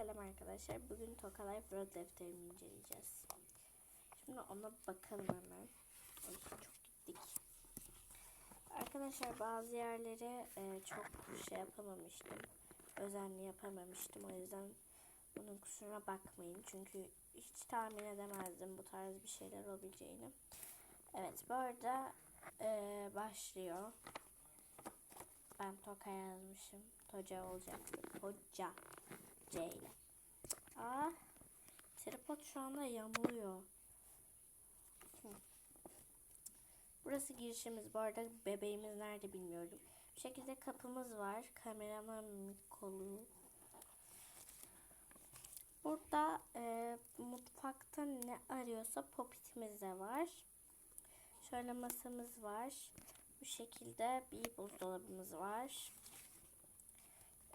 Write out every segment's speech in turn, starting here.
Selam arkadaşlar. Bugün Toka Life Road defterimi inceleyeceğiz. Şimdi ona bakalım hemen. Çok gittik. Arkadaşlar bazı yerlere e, çok şey yapamamıştım. Özenli yapamamıştım. O yüzden bunun kusuruna bakmayın. Çünkü hiç tahmin edemezdim bu tarz bir şeyler olabileceğini. Evet bu arada e, başlıyor. Ben Toka yazmışım. Toca olacaktı. Toca. C ile. Aa, tripod şu anda yamuluyor. Burası girişimiz. Bu arada bebeğimiz nerede bilmiyorum. Bu şekilde kapımız var. Kameraman kolu. Burada e, mutfakta ne arıyorsa popitimiz de var. Şöyle masamız var. Bu şekilde bir buzdolabımız var.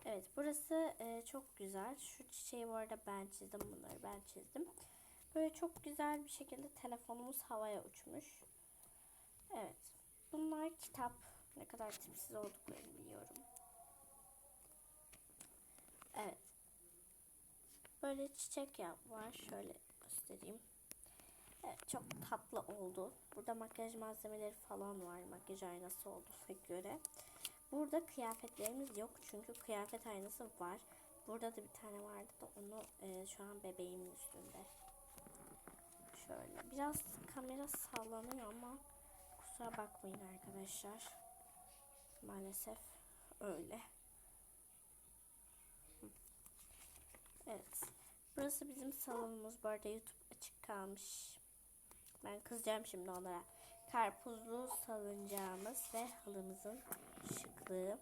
Evet burası e, çok güzel. Şu çiçeği bu arada ben çizdim bunları ben çizdim. Böyle çok güzel bir şekilde telefonumuz havaya uçmuş. Evet. Bunlar kitap. Ne kadar tipsiz olduklarını biliyorum. Evet. Böyle çiçek var. Şöyle göstereyim. Evet, çok tatlı oldu. Burada makyaj malzemeleri falan var. Makyaj aynası olduğuna göre. Burada kıyafetlerimiz yok çünkü kıyafet aynası var. Burada da bir tane vardı da onu e, şu an bebeğimin üstünde. Şöyle biraz kamera sallanıyor ama kusura bakmayın arkadaşlar. Maalesef öyle. Evet. Burası bizim salonumuz. Bu arada YouTube açık kalmış. Ben kızacağım şimdi onlara. Karpuzlu salıncağımız ve halımızın şıklığı.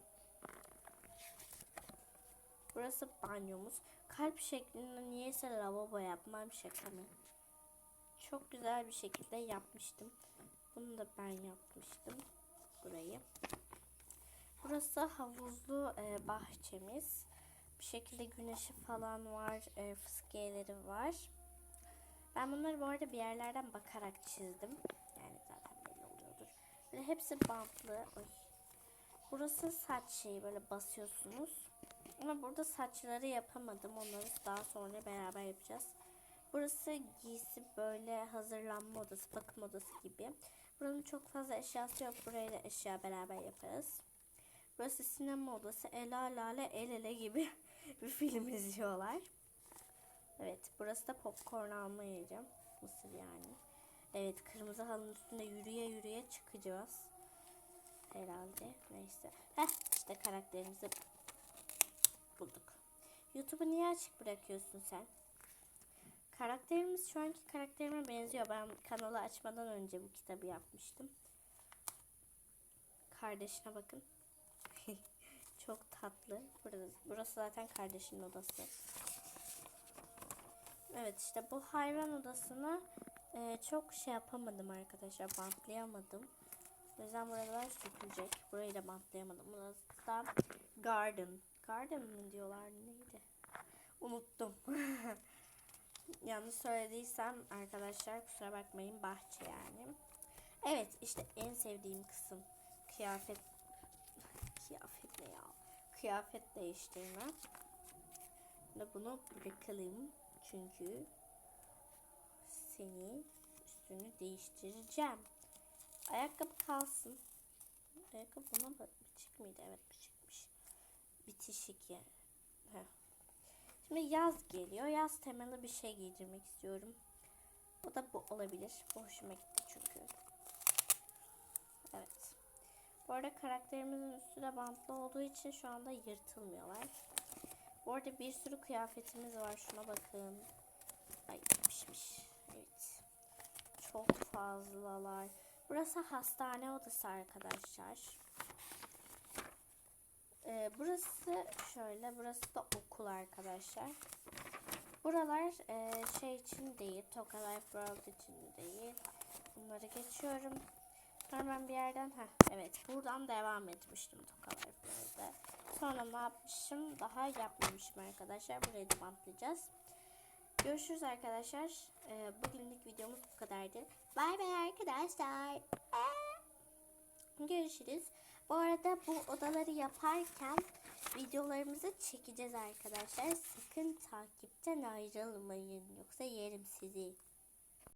Burası banyomuz. Kalp şeklinde niyeyse lavabo yapmam şaka mı? Çok güzel bir şekilde yapmıştım. Bunu da ben yapmıştım. Burayı. Burası havuzlu e, bahçemiz. Bir şekilde güneşi falan var. E, fıskiyeleri var. Ben bunları bu arada bir yerlerden bakarak çizdim. Yani zaten belli oluyordur. Hepsi bantlı. Oy. Burası saç şeyi böyle basıyorsunuz. Ama burada saçları yapamadım. Onları daha sonra beraber yapacağız. Burası giysi böyle hazırlanma odası, bakım odası gibi. Buranın çok fazla eşyası yok. Buraya da eşya beraber yaparız. Burası sinema odası. El Lale El Ele gibi bir film izliyorlar. Evet burası da popcorn alma yeri. Mısır yani. Evet kırmızı halının üstünde yürüye yürüye çıkacağız. Herhalde. Neyse. Heh işte karakterimizi bulduk. YouTube'u niye açık bırakıyorsun sen? Karakterimiz şu anki karakterime benziyor. Ben kanalı açmadan önce bu kitabı yapmıştım. Kardeşine bakın. Çok tatlı. Burası, burası zaten kardeşinin odası. Evet işte bu hayvan odasına e, çok şey yapamadım arkadaşlar. Bantlayamadım. O yüzden buralar sökülecek. Burayı da bantlayamadım. Burası da garden. Garden mı diyorlar neydi? Unuttum. Yanlış söylediysem arkadaşlar kusura bakmayın bahçe yani. Evet işte en sevdiğim kısım kıyafet kıyafet ne ya? Kıyafet değiştirme. Bunu bırakalım. Çünkü seni üstünü değiştireceğim. Ayakkabı kalsın. Ayakkabı buna. Biçik miydi? Evet biçikmiş. Bitişik yani. Heh. Şimdi yaz geliyor. Yaz temalı bir şey giydirmek istiyorum. O da bu olabilir. Bu hoşuma gitti çünkü. Evet. Bu arada karakterimizin üstü de bantlı olduğu için şu anda yırtılmıyorlar. Bu arada bir sürü kıyafetimiz var. Şuna bakın. Ay pişmiş. Çok fazlalar. Burası hastane odası arkadaşlar. Ee, burası şöyle. Burası da okul arkadaşlar. Buralar e, şey için değil. Toka Life World için değil. Bunları geçiyorum. Sonra ben bir yerden ha evet buradan devam etmiştim Toka Life World'e. Sonra ne yapmışım? Daha yapmamışım arkadaşlar. Burayı bantlayacağız. Görüşürüz arkadaşlar. Ee, bugünlük videomuz bu kadardı. Bay bay arkadaşlar. Görüşürüz. Bu arada bu odaları yaparken videolarımızı çekeceğiz arkadaşlar. Sakın takipten ayrılmayın. Yoksa yerim sizi.